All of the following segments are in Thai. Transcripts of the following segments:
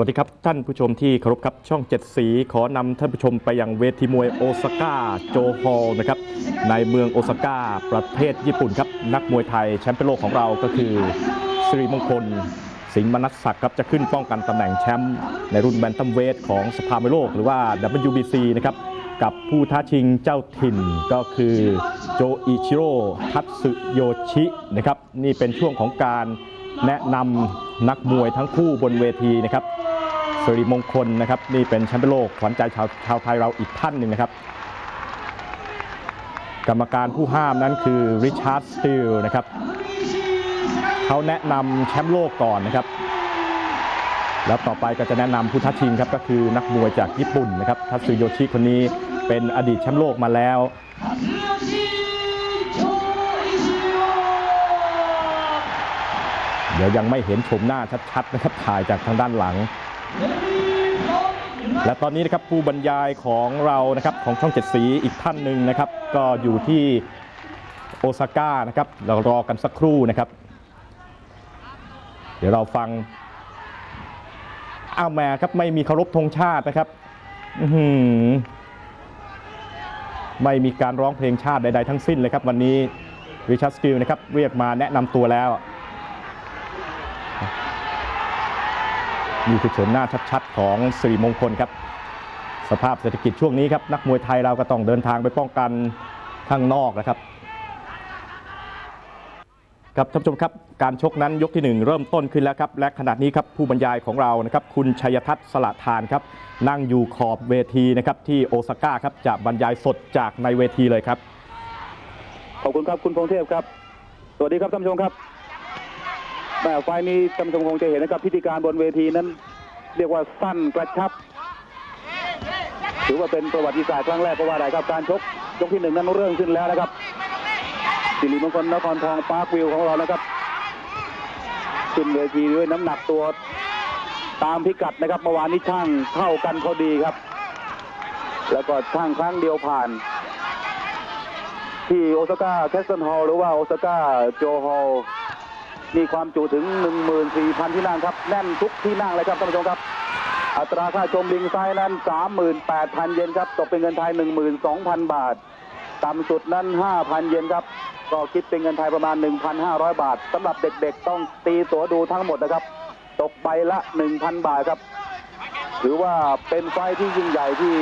วัสดีครับท่านผู้ชมที่เคารพครับช่องเจ็ดสีขอนำท่านผู้ชมไปยังเวทีมวยโอซาก้าโจฮอลนะครับในเมืองโอซาก้าประเทศญี่ปุ่นครับนักมวยไทยแชมป์โลกของเราก็คือสิริมงคล สิงห์มนัสศักดิ์ครับจะขึ้นป้องกันตำแหน่งแชมป์ในรุ่นแบนตัมเวทของสภามวยโลกหรือว่า WBC นะครับกับผู้ท้าชิงเจ้าถิ่นก็คือโจอิชิโร่ทัตสึโยชินะครับนี่เป็นช่วงของการแนะนำนักมวยทั้งคู่บนเวทีนะครับ สิริมงคลนะครับนี่เป็นแชมป์โลกขวัญใจชาวชาวไทยเราอีกท่านหนึ่งนะครับ กรรมการผู้ห้ามนั้นคือริชาร์ดสตีลนะครับเขาแนะนำแชมป์โลกก่อนนะครับ แล้วต่อไปก็จะแนะนำผู้ท้าชิงครับก็คือนักมวยจากญี่ปุ่นนะครับทัตสึโยชิคนนี้เป็นอดีตแชมป์โลกมาแล้วเดี๋ยวยังไม่เห็นชมหน้าชัดๆนะครับถ่ายจากทางด้านหลัง และตอนนี้นะครับผู้บรรยายของเรานะครับของช่องเจ็ดสีอีกท่านหนึ่งนะครับ ก็อยู่ที่โอซาก้านะครับเรารอกันสักครู่นะครับ เดี๋ยวเราฟังอ้าวแม่ครับไม่มีเคารพธงชาตินะครับไม่มีการร้องเพลงชาติใดๆทั้งสิ้นเลยครับ วันนี้ริชาร์ดสกิลนะครับเรียกมาแนะนำตัวแล้ว นี่คือโฉมหน้าชัดๆ ของสิริมงคลครับ สภาพเศรษฐกิจช่วงนี้ครับ นักมวยไทยเราก็ต้องเดินทางไปป้องกันข้างนอกนะครับ ครับท่านผู้ชมครับ การชกนั้นยกที่ 1 เริ่มต้นขึ้นแล้วครับ และขณะนี้ครับผู้บรรยายของเรานะครับ คุณชัยทัศน์สละทานครับ นั่งอยู่ขอบเวทีนะครับที่โอซาก้าครับจะบรรยายสดจากในเวทีเลยครับ ขอบคุณครับคุณพงเทพครับ สวัสดีครับท่านผู้ชมครับ แม่ไฟนี้ท่านผู้ชมคงจะเห็นนะครับพิธีการบนเวทีนั้น เรียกว่าสั้นกระชับ ถือว่าเป็นประวัติศาสตร์ครั้งแรกก็ว่าได้ครับการชกยกที่หนึ่งนั้นเริ่มขึ้นแล้วนะครับสิริมงคลนครทองปาร์ควิวของเรานะครับขึ้นเวทีด้วยน้ำหนักตัวตามพิกัดนะครับเมื่อวานนี้ช่างเท่ากันพอดีครับ แล้วก็ช่างครั้งเดียวผ่าน ที่โอซาก้าแคสเซิลฮอลหรือว่าโอซาก้าโจฮอล มีความจุถึง 14,000 ที่นั่งครับ แน่นทุกที่นั่งเลยครับท่านผู้ชมครับ อัตราค่าชมลิงไซนั้น 38,000 เยนครับ ตกเป็นเงินไทย 12,000 บาท ต่ำสุดนั้น 5,000 เยนครับ ก็คิดเป็นเงินไทยประมาณ 1,500 บาทสำหรับเด็กๆ ต้องตีตั๋วดูทั้งหมดนะครับ ตกใบละ 1,000 บาทครับ ถือว่าเป็นไฟที่ยิ่งใหญ่ที่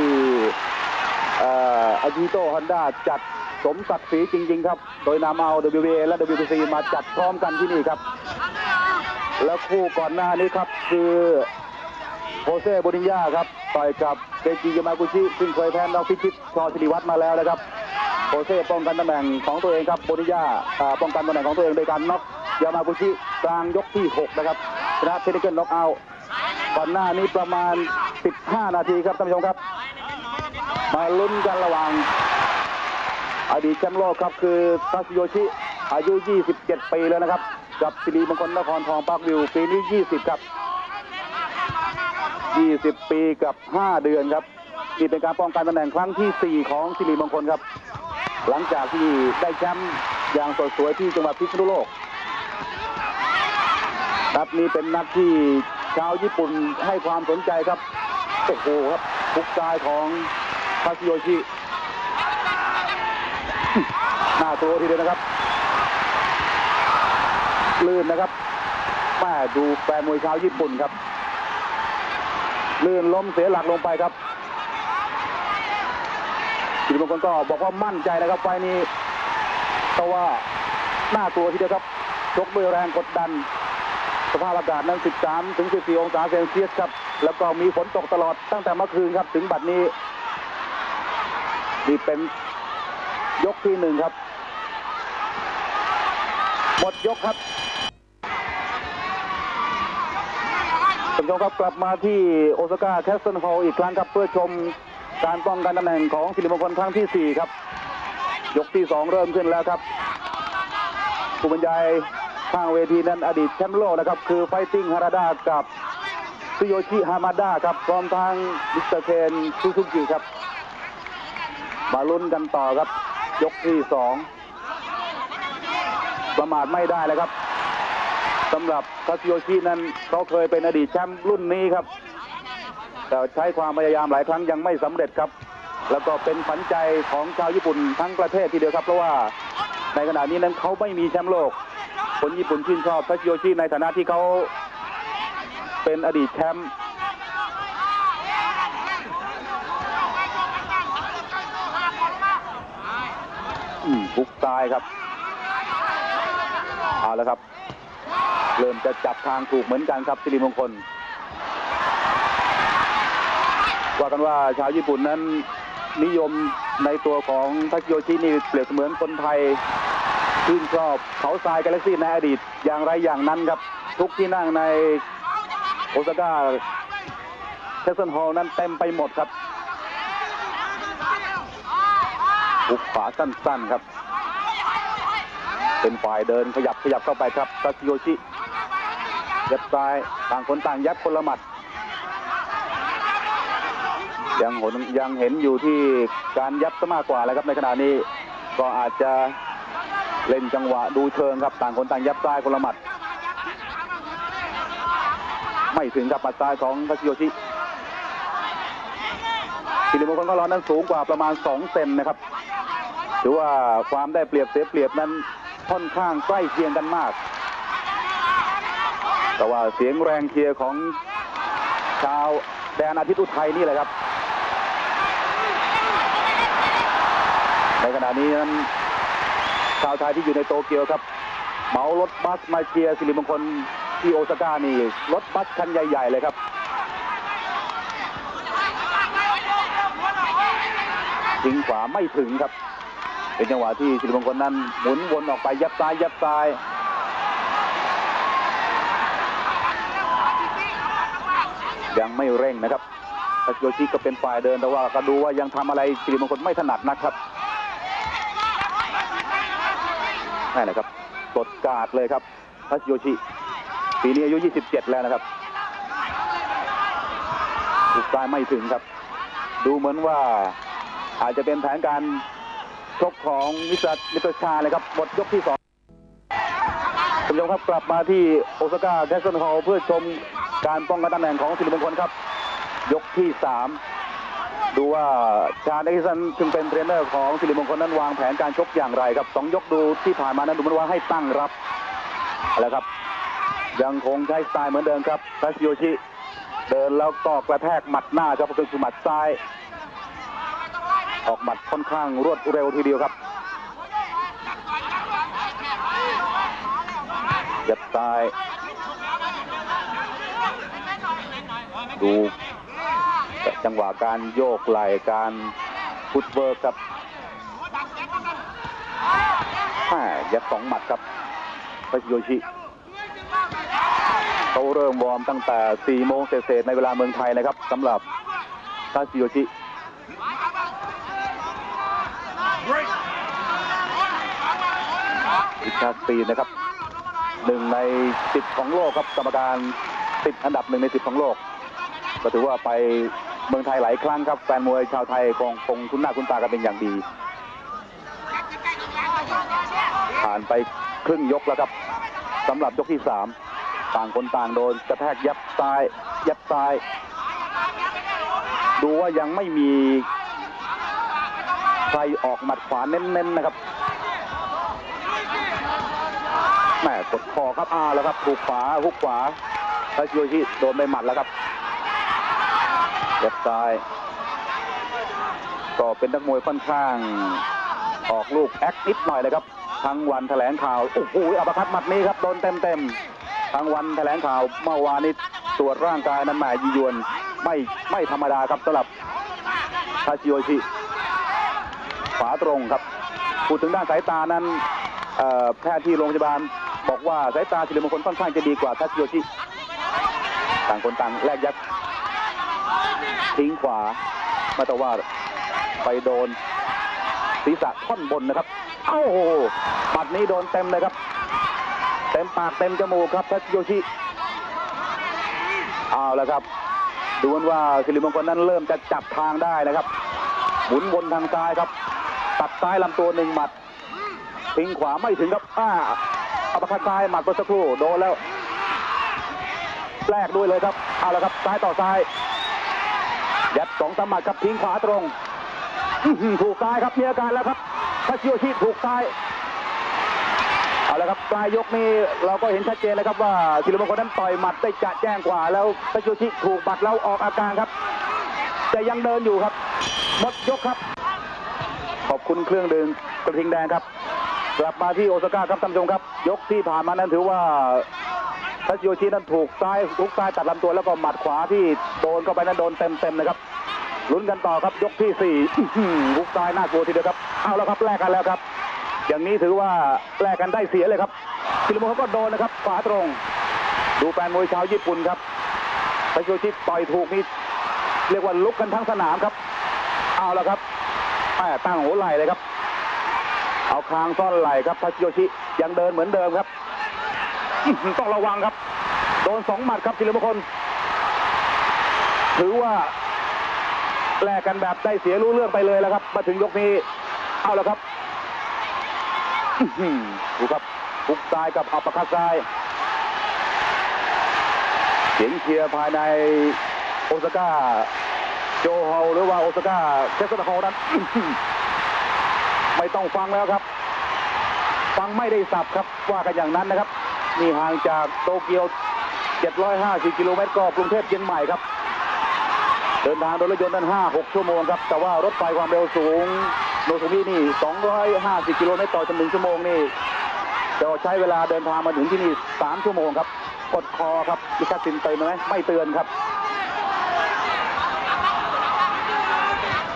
อาจิโตฮอนด้าจัด สมศักดิ์ศรีจริง ๆ ครับ โดยนำเอา WBA และ WBC มาจัดพร้อมกันที่นี่ครับ แล้วคู่ก่อนหน้านี้ครับคือโฮเซ่โบนิญญาครับต่อยกับเกจิยามากุชิซึ่งเคยแพ้นอกพิชิตชอสิริวัตรมาแล้วนะครับโฮเซ่ป้องกันตำแหน่งของตัวเองครับโบนิญญาป้องกันตำแหน่งของตัวเองโดยการน็อกยามากุชิกลางยกที่ 6 นะครับชนะเทนิเกิลน็อกเอาก่อนหน้านี้ประมาณ 15 นาทีครับท่านผู้ชมครับ มาลุ้นกันระหว่าง อดีตแชมป์โลกครับคือทัสโยชิ อายุ 27 ปีแล้วนะครับ กับสิริมงคลนครทองปาร์ควิว ปีนี้ 20 ครับ 20 ปีกับ 5 เดือนครับนี่เป็นการป้องกันตำแหน่งครั้งที่ 4 ของสิริมงคลครับ หลังจากที่ได้แชมป์อย่างสดสวยที่จังหวัดพิษณุโลก ครับนี่เป็นนักที่ชาวญี่ปุ่นให้ความสนใจครับโอ้โหครับทุกกายของทัสโยชิ ตัวทีเดียวนะครับลื่นนะครับแม่ดูแฟนมวยชาวญี่ปุ่นครับ ลื่นล้มเสียหลักลงไปครับสิริมงคลก็บอกว่ามั่นใจนะครับไฟนี้แต่ว่าหน้าตัวทีเดียวครับชกด้วยแรงกดดัน สภาพอากาศนั้น 13 ถึง 14 องศาเซลเซียสครับ แล้วก็มีฝนตกตลอดตั้งแต่เมื่อคืนครับ ถึงบัดนี้ นี่เป็นยกที่หนึ่งครับ หมดยกครับท่านผู้ชมครับกลับมาที่โอซาก้าแคสเซิลฮอลล์อีกครั้งครับเพื่อชมการป้องกันตำแหน่งของสิริมงคลครั้งที่ 4 ครับ ยกที่ 2 เริ่มขึ้นแล้วครับผู้บรรยายข้างเวทีนั้นอดีตแชมป์โลกนะครับ คือไฟติ้งฮาราดากับซิโยชิฮามาดาครับพร้อมทางมิสเตอร์เคนซูซูกิครับ มาลุ้นกันต่อครับ ยกที่สอง ประมาทไม่ได้เลยครับสำหรับทัสโยชินั้นเขาเคยเป็นอดีตแชมป์รุ่นนี้ครับ แต่ใช้ความพยายามหลายครั้งยังไม่สำเร็จครับ แล้วก็เป็นฝันใจของชาวญี่ปุ่นทั้งประเทศทีเดียวครับ เพราะว่าในขณะนี้นั้นเขาไม่มีแชมป์โลก คนญี่ปุ่นชื่นชอบทัชโยชิในฐานะที่เขาเป็นอดีตแชมป์อืมบุกตายครับ เอาแล้วครับ เริ่มจะจับทางถูกเหมือนกันครับสิริมงคล ว่ากันว่าชาวญี่ปุ่นนั้นนิยมในตัวของทัชโยชินี่เปรียบเสมือนคนไทยชื่นชอบเขาทรายกาแล็กซี่ในอดีตอย่างไรอย่างนั้นครับ ทุกที่นั่งในโอซาก้าเทสเซนฮอลนั้นเต็มไปหมดครับบุกขวาสั้นๆครับ เป็นฝ่ายเดินขยับขยับเข้าไปครับทัชโยชิยัดซ้ายต่างคนต่างยัดคนละหมัด ยังเห็นยังเห็นอยู่ที่การยัดซะมากกว่าแล้วครับในขณะนี้ก็อาจจะเล่นจังหวะดูเชิงครับต่างคนต่างยัดซ้ายคนละหมัด ไม่ถึงกับหมัดซ้ายของทัชโยชิสิริมงคลของเรานั้นสูงกว่าประมาณ 2 เซนนะครับ ถือว่าความได้เปรียบเสียเปรียบนั้น ค่อนข้างใกล้เคียงกันมาก แต่ว่าเสียงแรงเชียร์ของชาวแดนอาทิตย์อุทัยนี่แหละครับ ในขณะนี้นั้นชาวไทยที่อยู่ในโตเกียวครับเหมารถบัสมาเชียร์สิริมงคลที่โอซาก้านี่รถบัสคันใหญ่ ๆ เลยครับทิ้งขวาไม่ถึงครับ เป็นจังหวะที่สิริมงคลนั้นหมุนวนออกไปยับซ้ายยับซ้ายยังไม่เร่งนะครับทัชโยชิก็เป็นฝ่ายเดินแต่ว่าก็ดูว่ายังทำอะไรสิริมงคลไม่ถนัดนะครับนี่นแหละครับกดกาดเลยครับทัชโยชิปีนี้อายุ 27 แล้วนะครับลูกซ้ายไม่ถึงครับ ดูเหมือนว่าอาจจะเป็นแผนการ ชกของมิสเตอร์มิสเตอร์ชาเลยครับหมดยกที่สองคุณผู้ชมครับกลับมาที่โอซาก้าแคสเซิลฮอลเพื่อชมการป้องกันตำแหน่งของสิริมงคลครับ ยกที่สามดูว่าชาเอกิสันซึ่งเป็นเทรนเนอร์ของสิริมงคลนั้นวางแผนการชกอย่างไรครับสองยกดูที่ผ่านมานั้นดูมันว่าให้ตั้งรับแล้วครับ ยังคงใช้สไตล์เหมือนเดิมครับทัชโยชิ เดินแล้วก็กระแทกหมัดหน้าครับก็คือหมัดซ้าย ออกหมัดค่อนข้างรวดเร็วทีเดียวครับยัดซ้าย ดูจังหวะการโยกไหล่การฟุตเวิร์กครับแม่ยัดสองหมัดครับทัชโยชิเขาเริ่มวอร์มตั้งแต่ 4 โมงเศษในเวลาเมืองไทยนะครับสำหรับทัชโยชิ อิชาสตีนะครับหนึ่งในสิบของโลกครับกรรมการติดอันดับหนึ่งในสิบของโลก ก็ถือว่าไปเมืองไทยหลายครั้งครับแฟนมวยชาวไทยคงคงคุ้นหน้าคุ้นตากันเป็นอย่างดี ผ่านไปครึ่งยกแล้วครับสำหรับยกที่สามต่างคนต่างโดนกระแทกยับซ้ายยับซ้าย ดูว่ายังไม่มี ใครออกหมัดขวาเน้นๆนะครับแม่กดคอครับอ้าแล้วครับถูกขวาฮุกขวาทาชิโยชิโดนไปหมัดแล้วครับยับซ้ายก็เป็นนักมวยค่อนข้าง ออกลูกแอคนิดหน่อยเลยครับ ทั้งวันแถลงข่าวโอ้โหอัปคัดหมัดนี้ครับโดนเต็มเต็มๆทั้งวันแถลงข่าวเมื่อวานนี้ตรวจร่างกายนั้นแหมยียวนไม่ไม่ธรรมดาครับสำหรับทาชิโยชิ ขวาตรงครับพูดถึงด้านสายตานั้นแพทย์ที่โรงพยาบาลบอกว่าสายตาสิริมงคลค่อนข้างจะดีกว่าทัชโยชิต่างคนต่างแลกยัดทิ้งขวามาแต่ว่าไปโดนศีรษะท่อนบนนะครับ เอ้าโหหมัดนี้โดนเต็มเลยครับ เต็มปากเต็มจมูกครับทัชโยชิเอาแล้วครับ ดูเหมือนว่าสิริมงคลนั้นเริ่มจะจับทางได้นะครับหมุนวนทางซ้ายครับ ตัดซ้ายลำตัวหนึ่งหมัดทิ้งขวาไม่ถึงครับอ้าอัปคัดซ้ายหมัดเมื่อสักครู่โดนแล้วแลกด้วยเลยครับเอาละครับซ้ายต่อซ้ายยัดสองสมหมัดครับทิ้งขวาตรงถูกซ้ายครับมีอาการแล้วครับทัชโยชิถูกซ้ายเอาละครับปลายยกนี้เราก็เห็นชัดเจนเลยครับว่าศิลปมงคลนั้นต่อยหมัดได้จะแจ้งกว่าแล้วทัชโยชิถูกบัดแล้วออกอาการครับ แต่ยังเดินอยู่ครับหมดยกครับ อบคุณเครื่องดื่มกระทิงแดงครับ กลับมาที่โอซาก้าครับท่านผู้ชมครับ ยกที่ผ่านมานั้นถือว่าทัชโยชินั้นถูกซ้ายทุกซ้ายตัดลำตัวแล้วก็หมัดขวาที่โดนเข้าไปนั้นโดนเต็มๆนะครับลุ้นกันต่อครับยกที่สี่อื้อหือทุกซ้ายน่ากลัวทีเดียวครับเอาแล้วครับแลกกันแล้วครับ อย่างนี้ถือว่าแลกกันได้เสียเลยครับศิลปมงคลก็โดนนะครับขวาตรง ดูแฟนมวยชาวญี่ปุ่นครับทัชโยชิต่อยถูกนี่เรียกว่าลุกกันทั้งสนามครับ เอาแล้วครับ แม่ตั้งหัวไหล่เลยครับ เอาคางซ่อนไหล่ครับทัชโยชิยังเดินเหมือนเดิมครับต้องระวังครับ โดนสองหมัดครับศิลปคลถือว่าแลกกันแบบได้เสียรู้เรื่องไปเลยแล้วครับ มาถึงยกนี้ เอาแล้วครับดูครับบุกซ้ายกับอัปปอร์คัตซ้ายเสียงเชียร์ภายในโอซาก้า โจฮอลหรือว่าโอซาก้าเทสซาฮอนั้นไม่ต้องฟังแล้วครับ ฟังไม่ได้สับครับว่ากันอย่างนั้นนะครับ นี่ห่างจากโตเกียว 750 กิโลเมตรก็กรุงเทพเชียงใหม่ครับ เดินทางโดยรถยนต์นั้น 5-6 ชั่วโมงครับ แต่ว่ารถไฟความเร็วสูงโนซูมินี่ 250 กิโลเมตรต่อชั่วโมงชั่วโมงนี่จะใช้เวลาเดินทางมาถึงที่นี่ 3 ชั่วโมงครับ กดคอครับมีค่าสินเตือนไหมไม่เตือนครับ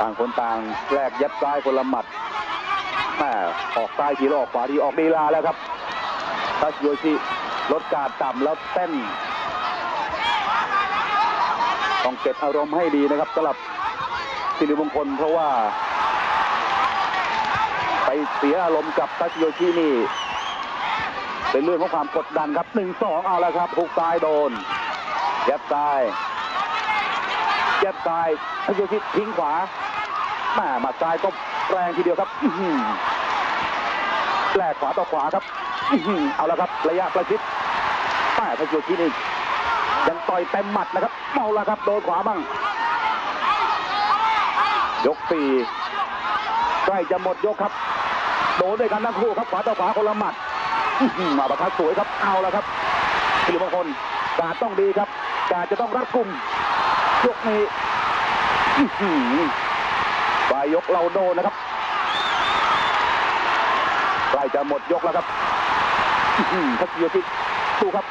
ต่างคนต่างแลกยัดซ้ายคนละหมัดแม่ออกซ้ายทีแล้วออกขวาทีออกดีลาแล้วครับทัชโยชิลดการดต่ำแล้วเต้นต้องเก็บอารมณ์ให้ดีนะครับสำหรับสิริมงคลเพราะว่า ไปเสียอารมณ์กับทัชโยชินี่ เป็นเรื่องของความกดดันครับหนึ่งสองเอาแล้วครับหุกซ้ายโดนยับซ้ายยับซ้ายทัชโยชิทิ้งขวา แม่หมัดซ้ายก็แรงทีเดียวครับแลกขวาต่อขวาครับเอาล้วครับระยะประชิดแม่ทัชโยชินี่ยังต่อยเต็มหมัดนะครับเมาล้วครับโดนขวาบ้างยกสี่ใกล้จะหมดยกครับ โดนด้วยกันทั้งคู่ครับขวาต่อขวาคนละหมัดมาประทัดสวยครับเอาล้วครับสิริมงคลการต้องดีครับ การจะต้องรัดกุมยกนี้ ปลายยกเราโดนนะครับใกล้จะหมดยกแล้วครับอื้อหือทัศโยธิดูครับ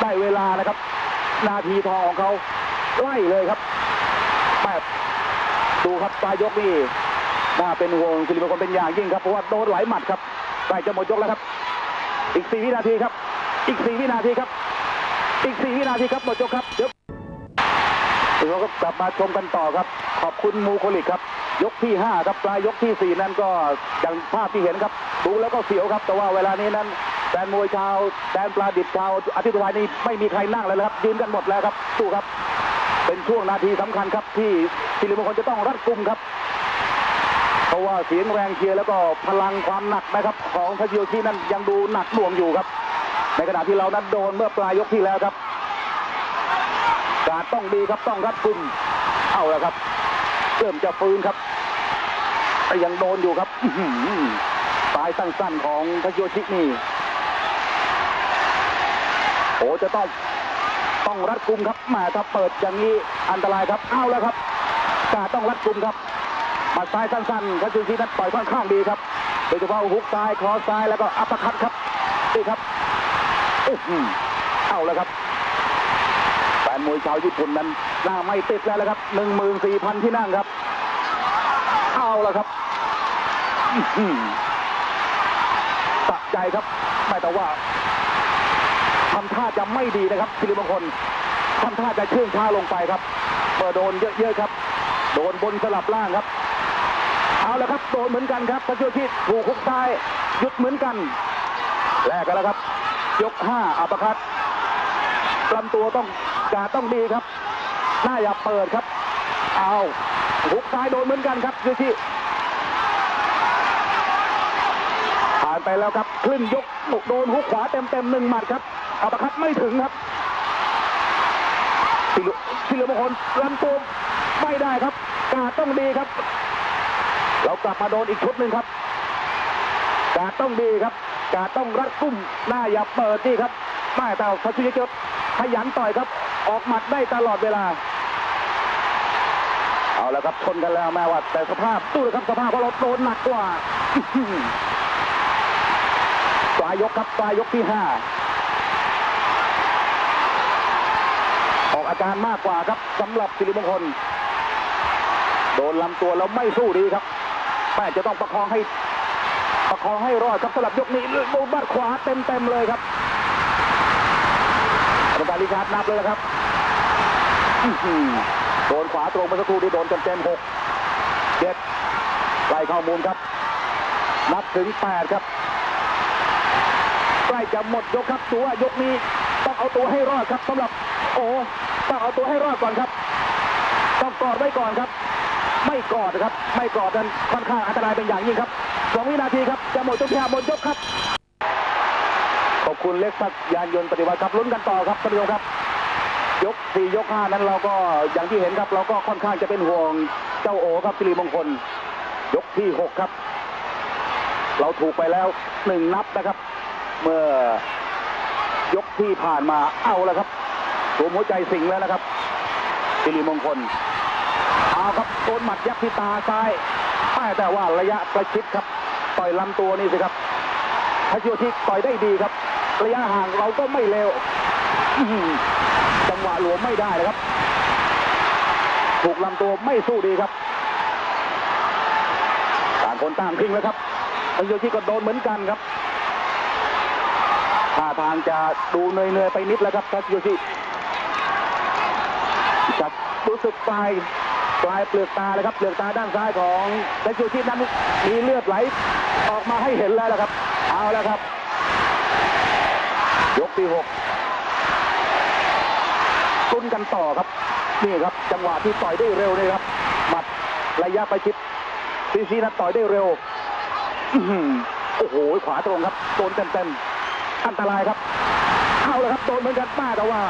ได้เวลานะครับ นาทีทองของเขาไล่เลยครับแบบดูครับปลายยกนี่น่าเป็นห่วงสิริมงคลเป็นอย่างยิ่งครับเพราะว่าโดนหลายหมัดครับใกล้จะหมดยกแล้วครับ อีกสี่วินาทีครับ อีกสี่วินาทีครับ อีกสี่วินาทีครับหมดยกครับเดี๋ยวเราก็กลับมาชมกันต่อครับ ขอบคุณมูโคลิกครับ ยกที่ห้าครับปลายยกที่สี่นั้นก็อย่างภาพที่เห็นครับดูแล้วก็เสียวครับ แต่ว่าเวลานี้นั้นแฟนมวยชาวแดนปลาดิบชาวอาทิตย์สุดท้ายนี้ไม่มีใครนั่งเลยครับยืนกันหมดแล้วครับดูครับ เป็นช่วงนาทีสำคัญครับ ที่สิริมงคลจะต้องรัดกุมครับเพราะว่าเสียงแรงเชียร์แล้วก็พลังความหนักนะครับ ของทัชโยชินั้นยังดูหนักหน่วงอยู่ครับ ในขณะที่เรานั้นโดนเมื่อปลายยกที่แล้วครับ การต้องดีครับต้องรัดกุมเอาแล้วครับ เริ่มจะฟื้นครับแต่ยังโดนอยู่ครับปลายสั้นๆของทัชโยชินี่โอ้จะต้องต้องรัดกุมครับหมาถ้าเปิดอย่างนี้อันตรายครับเอาแล้วครับกาต้องรัดกุมครับมัดซ้ายสั้นๆทัชโยชินั้นต่อยค่อนข้างดีครับโดยเฉพาะฮุกซ้ายคอซ้ายแล้วก็อัปเปอร์คัตครับนี่ครับอื้อหือเอาแล้วครับแฟนมวยชาวญี่ปุ่นนั้นหน้าไม่ติดแล้วนะครับหนึ่งหมื่นสี่พันที่นั่งครับ เอาแล้วครับสะใจครับ ไม่แต่ว่าทำท่าจะไม่ดีนะครับสิริมงคลทำท่าจะเชื่องช้าลงไปครับเมื่อโดนเยอะๆครับ โดนบนสลับล่างครับ เอาแล้วครับโดนเหมือนกันครับพระโชชิตถูกคุกซ้ายหยุดเหมือนกันแลกกันแล้วครับ ยกห้าอัปเปร์คัตลำตัวต้องกาต้องดีครับ หน้าอย่าเปิดครับ อาหุกซ้ายโดนเหมือนกันครับยูชิผ่านไปแล้วครับครึ่งยกโดนหุกขวาเต็มเต็มหนึ่งหมัดครับอัปเปร์คัตไม่ถึงครับสิลสิลมงคลลำตัวไม่ได้ครับกาต้องดีครับ เรากลับมาโดนอีกชุดหนึ่งครับกาต้องดีครับกาต้องรัดกุ้มหน้าอย่าเปิดนี่ครับไม่แต่ทัศยุทธขยันต่อยครับ ออกหมัดได้ตลอดเวลา เอาแล้วครับชนกันแล้วแม้ว่า แต่สภาพตู้เลยครับสภาพเพราะเราโดนหนักกว่าปลายยกครับปลายยกที่ห้าออกอาการมากกว่าครับสำหรับสิริมงคล โดนลำตัวแล้วไม่สู้ดีครับแม่จะต้องประคองให้ประคองให้รอดครับสำหรับยกนี้โดนบัดขวาเต็มเต็มๆเลยครับกรรมการลีการดนับเลยนะครับอื โดนขวาตรงเมื่อสักครู่ที่โดนเต็มเต็มๆหกเจ็ดไล่ข้อมูลครับ นับถึงแปดครับใกล้จะหมดยกครับดูว่ายกนี้ต้องเอาตัวให้รอดครับสำหรับ โอ้ต้องเอาตัวให้รอดก่อนครับ ต้องกอดไว้ก่อนครับ ไม่กอดนะครับ ไม่กอดนั้นค่อนข้างอันตรายเป็นอย่างยิ่งครับสองวินาทีครับจะหมดยกที่ห้หมดยกครับ ขอบคุณเล็กซักยานยนต์ปฏิวัติครับลุ้นกันต่อครับท่านผู้ชมครับ ยกสี่ยกห้านั้นเราก็อย่างที่เห็นครับ เราก็ค่อนข้างจะเป็นห่วงเจ้าโอครับสิริมงคล ยกที่หกครับ เราถูกไปแล้วหนึ่งนับนะครับ เมื่อยกที่ผ่านมาเอาแล้วครับรวมหัวใจสิงแล้วนะครับสิริมงคลเอาครับโดนหมัดยับที่ตาซ้ายแต่ว่าระยะประชิดครับต่อยลำตัวนี่สิครับทัชโยชิต่อยได้ดีครับ ระยะห่างเราก็ไม่เร็ว จังหวะหลวมไม่ได้นะครับ ถูกลำตัวไม่สู้ดีครับต่างคนต่างทิ้งแล้วครับทัชโยชิก็โดนเหมือนกันครับท่าทางจะดูเหนื่อยๆไปนิดแล้วครับทัชโยชิจะรู้สึกปลายปลายเปลือกตาเลยครับเปลือกตาด้านซ้ายของเดชูชีพนั้นมีเลือดไหลออกมาให้เห็นแล้วนะครับ เอาแล้วครับ ยกที่หก ตุนกันต่อครับ นี่ครับ จังหวะที่ต่อยได้เร็วนี่ครับหมัดระยะประชิดซีซีนั้นต่อยได้เร็วโอ้โหขวาตรงครับโดนเต็มๆอันตรายครับเอาเลยครับโดนเหมือนกันป้าแต่ว่า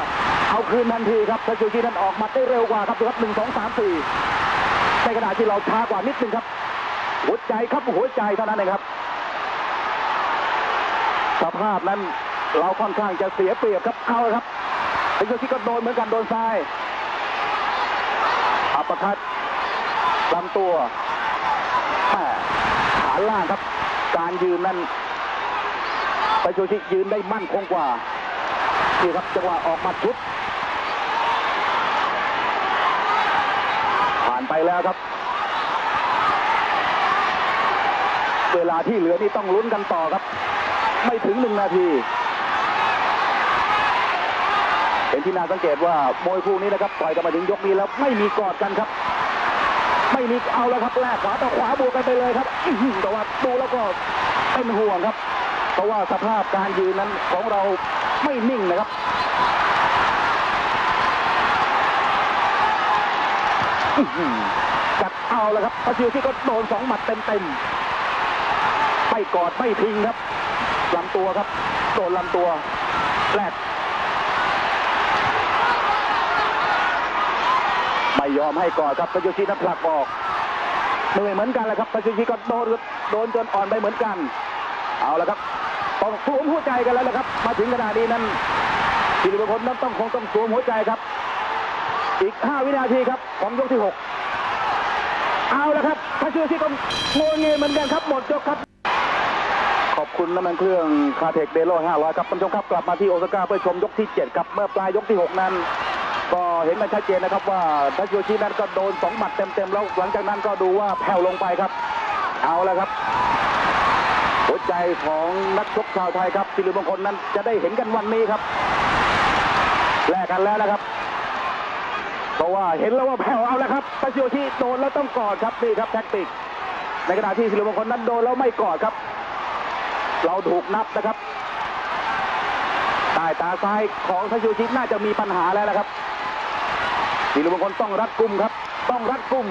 เอาคืนทันทีครับทัชชูชีนั้นออกหมัดได้เร็วกว่าครับดูครับหนึ่งสองสามสี่ในขณะที่เราช้ากว่านิดนึงครับ หัวใจครับหัวใจเท่านั้นเองครับ สภาพนั้นเราค่อนข้างจะเสียเปรียบครับเอาเลยครับ ทัชชูชีก็โดนเหมือนกันโดนซ้ายอัปปร์คัตลำตัวแม่ขาล่างครับ การยืนนั้นทัชชูชียืนได้มั่นคงกว่านี่ครับจังหวะออกมาชุด ผ่านไปแล้วครับ เวลาที่เหลือนี่ต้องลุ้นกันต่อครับ ไม่ถึงหนึ่งนาที เป็นที่น่าสังเกตว่ามวยคู่นี้นะครับต่อยกันมาถึงยกนี้แล้วไม่มีกอดกันครับ ไม่มีเอาแล้วครับแลกขวาต่อขวาบวกกันไปเลยครับแต่ว่าดูแล้วก็เป็นห่วงครับ เพราะว่าสภาพการยืนนั้นของเราไม่นิ่งนะครับจัดเอาแล้วครับปาซิวที่ก็โดนสองหมัดเต็มๆไม่กอดไม่ทิ้งครับลำตัวครับโดนลำตัวแรก ไม่ยอมให้กอดครับปาซิวชินั้นผลักออกเหนื่อยเหมือนกันแหละครับปาซิวชิก็โดนโดนจนอ่อนไปเหมือนกัน เอาละครับต้องสวมหัวใจกันแล้วนะครับ มาถึงขนาดนี้นั้นสิริบุคคลนั้นต้องคงต้องสวมหัวใจครับ อีก 5 วินาทีครับของยกที่ 6 เอาละครับถ้าเชื่อที่ก็โงเงเหมือนกันครับหมดยกครับขอบคุณน้ำมันเครื่องคาเทคเดโล500 ครับท่านผู้ชมครับ กลับมาที่โอซาก้าเพื่อชมยกที่ 7 ครับ เมื่อปลายยกที่ 6 นั้น ก็เห็นมันชัดเจนนะครับว่าทัชโยชินั้นก็โดน2หมัดเต็มๆแล้วหลังจากนั้นก็ดูว่าแผ่วลงไปครับ เอาและครับ หัวใจของนักชกชาวไทยครับสิริมงคลนั้นจะได้เห็นกันวันนี้ครับแลกกันแล้วนะครับเพราะว่าเห็นแล้วว่าแผ่วเอาแล้วครับปาซิโอชิโดนแล้วต้องกอดครับนี่ครับแท็กติก ในขณะที่สิริมงคลนั้นโดนแล้วไม่กอดครับ เราถูกนับนะครับใต้ตาซ้ายของปาซิโอชิน่าจะมีปัญหาแล้วนะครับ สิริมงคลต้องรัดกุมครับ ต้องรัดกุม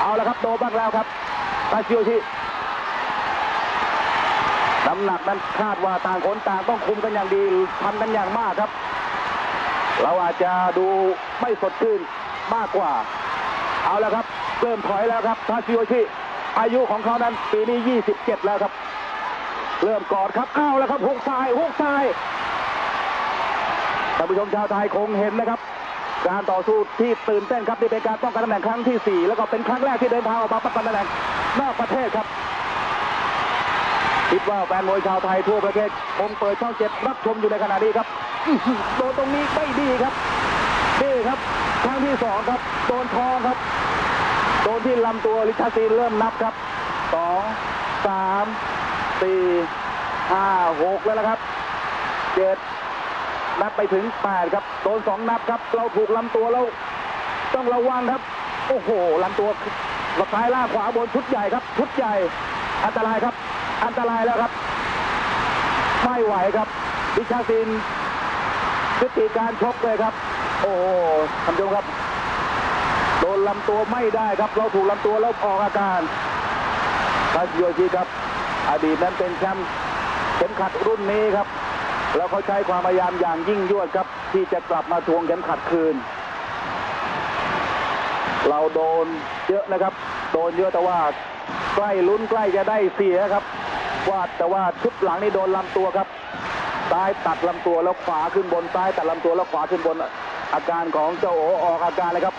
เอาแล้วครับโดนบ้างแล้วครับปาซิโอชิน้ำหนักนั้นคาดว่าต่างคนต่างต้องคุมกันอย่างดีทำกันอย่างมากครับ เราอาจจะดูไม่สดชื่นมากกว่า เอาแล้วครับเริ่มถอยแล้วครับทาชิโยชิอายุของเขานั้นปีนี้ 27 แล้วครับ เริ่มกอดครับเอาแล้วครับหุกซ้ายหุกซ้ายท่านผู้ชมชาวไทยคงเห็นนะครับ การต่อสู้ที่ตื่นเต้นครับนี่เป็นการป้องกันตำแหน่งครั้งที่ 4 แล้วก็เป็นครั้งแรกที่เดินทางออกมาป้องกันตำแหน่งนอกประเทศครับ คิดว่าแฟนมวยชาวไทยทั่วประเทศคงเปิดช่องเจ็ดรับชมอยู่ในขณะนี้ครับโดนตรงนี้ไม่ดีครับนี่ครับ ครั้งที่สองครับโดนทองครับโดนที่ลำตัวลิชาซีเริ่มนับครับสองสามสี่ห้าหกแล้วนะครับเจ็ด นับไปถึงแปดครับโดนสองนับครับเราถูกลำตัวแล้วต้องระวังครับ โอ้โหลำตัวซ้ายล่าขวาบนชุดใหญ่ครับ ชุดใหญ่ อันตรายครับ อันตรายแล้วครับ ไม่ไหวครับดิชาซินยุติการชกเลยครับ โอ้โหท่านผู้ชมครับ โดนลำตัวไม่ได้ครับ เราถูกลำตัวแล้วออกอาการทาชิโยชิครับ อดีตนั้นเป็นแชมป์เข็มขัดรุ่นนี้ครับ แล้วเขาใช้ความพยายามอย่างยิ่งยวดครับ ที่จะกลับมาทวงเข็มขัดคืน เราโดนเยอะนะครับ โดนเยอะแต่ว่าใกล้ลุ้นใกล้จะได้เสียครับว่าแต่ว่าชุดหลังนี่โดนลำตัวครับซ้ายตัดลำตัวแล้วขวาขึ้นบนซ้ายตัดลำตัวแล้วขวาขึ้นบนอาการของเจ้าโอออกอาการเลยครับ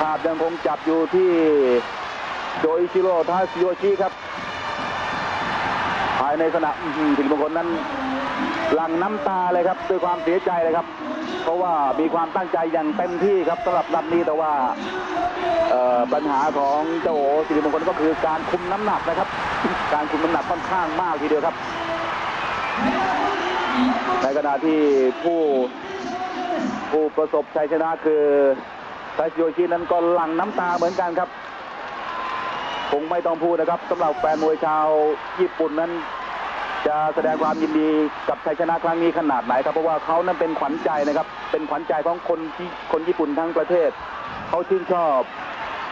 ภาพยังคงจับอยู่ที่โดอิชิโร่ทาซิโยชิครับายในสนามสิริมงคลนั้นหลั่งน้ำตาเลยครับด้วยความเสียใจเลยครับ เพราะว่ามีความตั้งใจอย่างเต็มที่ครับสำหรับนัดนี้แต่ว่าปัญหาของเจ้าโอสิริมงคลก็คือการคุมน้ำหนักนะครับ การคุมน้ำหนักค่อนข้างมากทีเดียวครับ ในขณะที่ผู้ผู้ประสบชัยชนะคือไทโยชินั้นก็หลั่งน้ำตาเหมือนกันครับ คงไม่ต้องพูดนะครับสำหรับแฟนมวยชาวญี่ปุ่นนั้น จะแสดงความยินดีกับชัยชนะครั้งนี้ขนาดไหนครับ เพราะว่าเขานั้นเป็นขวัญใจนะครับ เป็นขวัญใจของคนที่คนญี่ปุ่นทั้งประเทศ เขาชื่นชอบ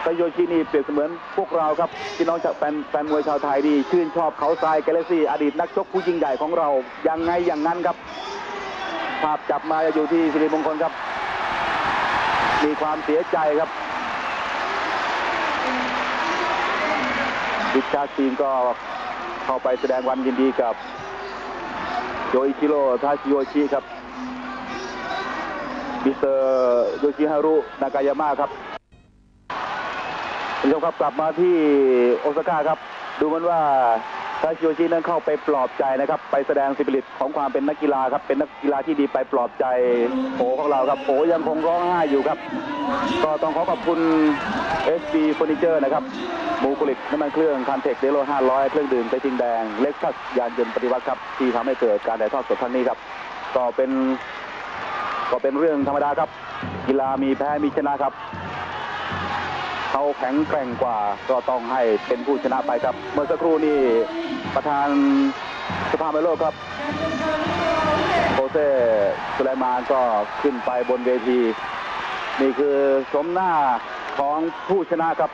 ไทโยชินีเปรียบเสมือนพวกเราครับพี่น้องจากแฟนแฟนมวยชาวไทยดี ชื่นชอบเขาทรายแกลซี่ อดีตนักชกผู้ยิ่งใหญ่ของเรา ยังไงอย่างนั้นครับ ภาพจับมาอยู่ที่สิริมงคลครับ มีความเสียใจครับดิชาซีนก็ เข้าไปแสดงความยินดีกับโยอิชิโร่ทาชิโยชิครับมิสเตอร์โยชิฮารุนากายาม่าครับคุณผู้ชมครับกลับมาที่โอซาก้าครับ ดูเหมันว่าทาชิโยชินั้นเข้าไปปลอบใจนะครับ ไปแสดงสิบลิตของความเป็นนักกีฬาครับ เป็นนักกีฬาที่ดีไปปลอบใจโอของเราครับโอยังคงร้องไห้อยู่ครับ ก็ต้องขอขอบคุณ SB Furniture นะครับ มูกุลิกน้ำมันเครื่องคันเทคเดโล500 เครื่องดื่มไซจิงแดง เล็กซัสยานยนต์ปฏิวัติครับ ที่ทำให้เกิดการถ่ายทอดสดครั้งนี้ครับ ก็เป็นก็เป็นเรื่องธรรมดาครับ กีฬามีแพ้มีชนะครับเขาแข็งแกร่งกว่าก็ต้องให้เป็นผู้ชนะไปครับ เมื่อสักครู่นี้ประธานสภามโลกครับโคเซ่สุไลมานก็ขึ้นไปบนเวที นี่คือชมหน้าของผู้ชนะครับ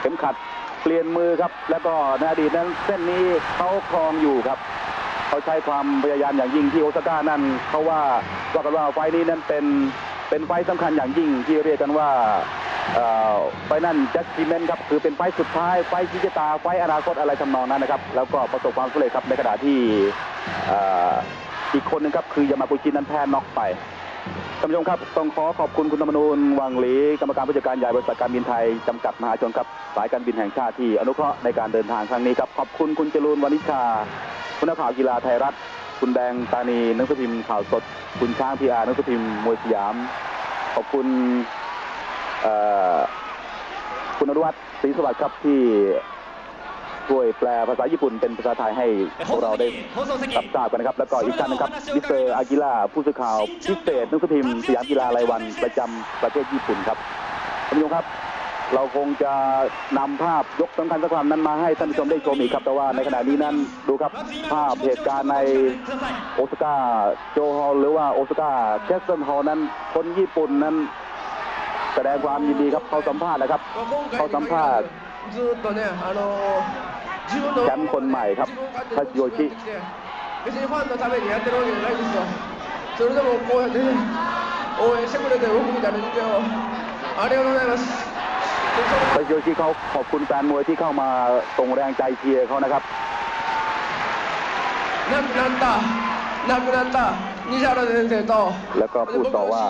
เข็มขัด เปลี่ยนมือครับ แล้วก็ในอดีตนั้นเส้นนี้เขาครองอยู่ครับเขาใช้ความพยายามอย่างยิ่งที่โอซาก้านั่นเขาว่าว่ากันว่าไฟนี้นั้นเป็นเป็นไฟล์สำคัญอย่างยิ่งที่เรียกกันว่าไฟนั่นจัดจิเมนครับคือเป็นไฟสุดท้ายไฟล์ชี้ชะตาไฟอนาคตอะไรทำนองนั้นนะครับ แล้วก็ประสบความสำเร็จครับในขณะที่อีกคนหนึงครับคือยามากุชินั้นแพ้น็อกไป ท่านผู้ชมครับต้องขอขอบคุณคุณธรรมนูญวังหลีกรรมการผู้จัดการใหญ่บริษัทการบินไทยจำกัดมหาชนครับสายการบินแห่งชาติที่อนุเคราะห์ในการเดินทางครั้งนี้ครับขอบคุณคุณจรูนวณิชาคุณนักข่าวกีฬาไทยรัฐ คุณแดงตานีนังสือพิมพ์ข่าวสด คุณช้างพีอาร์นังสือพิมพ์มวยสยาม ขอบคุณคุณอนุวัฒน์ศรีสวัสดิ์ครับที่ ช่วยแปลภาษาญี่ปุ่นเป็นภาษาไทยให้พวกเราได้ รับทราบกันนะครับ แล้วก็อีกท่านหนึงครับมิสเตอร์อากิล่าผู้สื่อข่าวพิเศษหนังสือพิมพ์สยามกีฬารายวันประจำประเทศญี่ปุ่นครับท่านผู้ชมครับ เราคงจะนำภาพยกสำคัญสักความนั้นมาให้ท่านผู้ชมได้ชมอีกครับ แต่ว่าในขณะนี้นั้นดูครับ ภาพเหตุการณ์ในโอซาก้าโจฮอลหรือว่าโอซาก้าแคสเซิลฮอลนั้น คนญี่ปุ่นนั้น แสดงความยินดีครับเขาสัมภาษณ์นะครับ เขาสัมภาษณ์ ずーっとね、あのー、自分の แชมป์คนใหม่ครับทาชิโยชิทาชิโยชิเขาขอบคุณแฟนมวยที่เข้ามาส่งแรงใจเชียร์เขานะครับนักนันแล้วก็พูดต่อว่า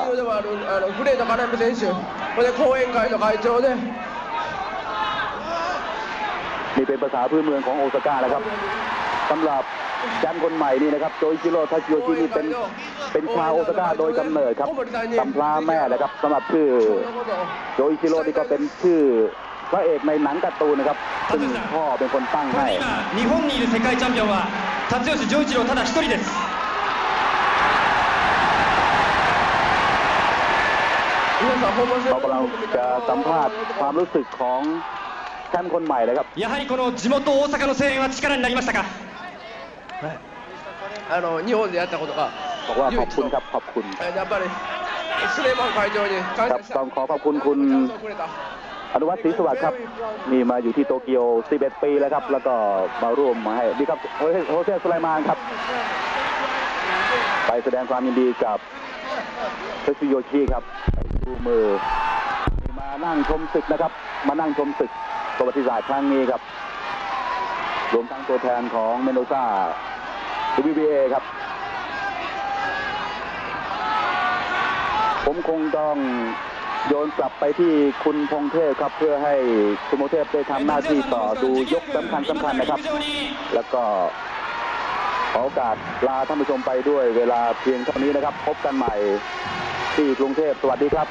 นี่เป็นภาษาพื้นเมืองของโอซาก้านะครับสำหรับแชมป์คนใหม่นี่นะครับโจอิชิโร่ทาชิโยชินี่เป็นเป็นชาวโอซาก้าโดยกำเนิดครับตำพลาแม่นะครับสำหรับชื่อ そのことを โจอิชิโร่นี่ก็เป็นชื่อพระเอกในหนังการ์ตูนนะครับซึ่งพ่อเป็นคนตั้ง こ ให้ れで今日本にいる世界チャンピオンは辰吉丈一郎ただ一人です 皆さん訪問して เรากำลังจะสัมภาษณ์ความรู้สึกของแช มป์คนใหม่เลยครับ やはりこの地元大阪の声援は力になりましたかあの日本でやったことが บอกว่าข 唯 อบ 一 คุณ の ครับขอบคุณ えやっぱりスレイマン会長に ครั 感 บ 謝した ต้องขอขอบคุณคุณ チャンスをくれた อนุวัฒน์ศรีสวัสดิ์ครับนี่มาอยู่ที่โตเกียว 11 ปีแล้วครับ แล้วก็มาร่วมมาให้ดีครับโฮเซโฮเซสุไลมานครับ ไปแสดงความยินดีกับเทสุโยชิครับไปดูมือนี่มานั่งชมศึกนะครับ มานั่งชมศึก ประวัติศาสตร์ครั้งนี้ครับรวมทั้งตัวแทนของเมนโดซ่วีเอครับ ผมคงต้องโยนกลับไปที่คุณพงเทพครับ เพื่อให้คุณพงเทพได้ทำหน้าที่ต่อดูยกสำคัญสำคัญนะครับ แล้วก็ขอโอกาสลาท่านผู้ชมไปด้วยเวลาเพียงเท่านี้นะครับ พบกันใหม่ที่กรุงเทพสวัสดีครับ